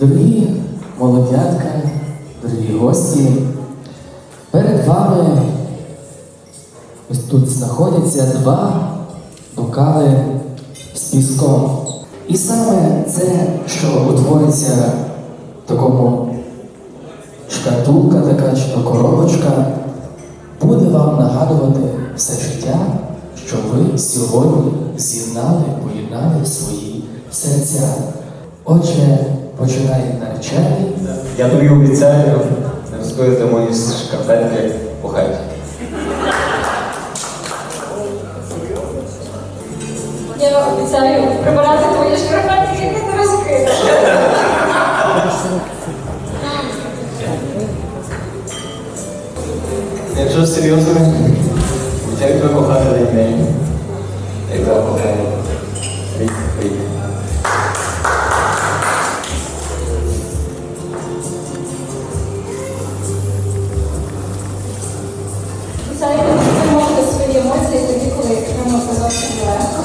Дорогі молодятка, дорогі гості, перед вами ось тут знаходяться два бокали з піском. І саме це, що утвориться в такому шкатулка така чи то коробочка, буде вам нагадувати все життя, що ви сьогодні з'єднали, поєднали свої серця. Отже, починає наречений. Я тобі обіцяю не розкрити мої шкарпетки по хаті. Я обіцяю прибирати твої шкарпетки, які ти розкидав. Якщо серйозно, обіцяю тебе кохати день. Як за Обіцяю свої емоції тоді, коли йому зовсім легко.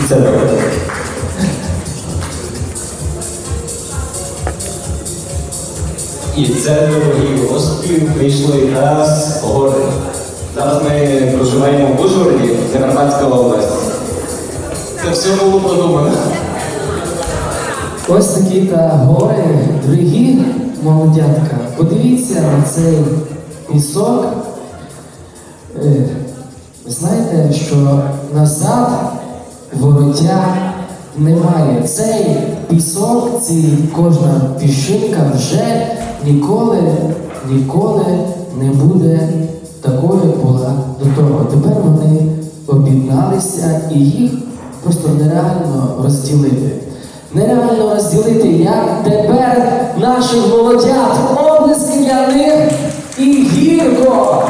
І це добре. І це, дорогі гості, вийшло якраз погоди. Зараз ми проживаємо в Ужгороді, Закарпатська область. Це все було продумано. Ось такі та гори, дорогі молодятка. Подивіться на цей пісок. Е, Ви знаєте, що назад вороття немає. Цей пісок, ці кожна піщинка вже ніколи, ніколи не буде такою, була до того. Тепер вони об'єдналися і їх просто нереально розділити. Нереально розділити, як тепер молодят, облески для них і гірко.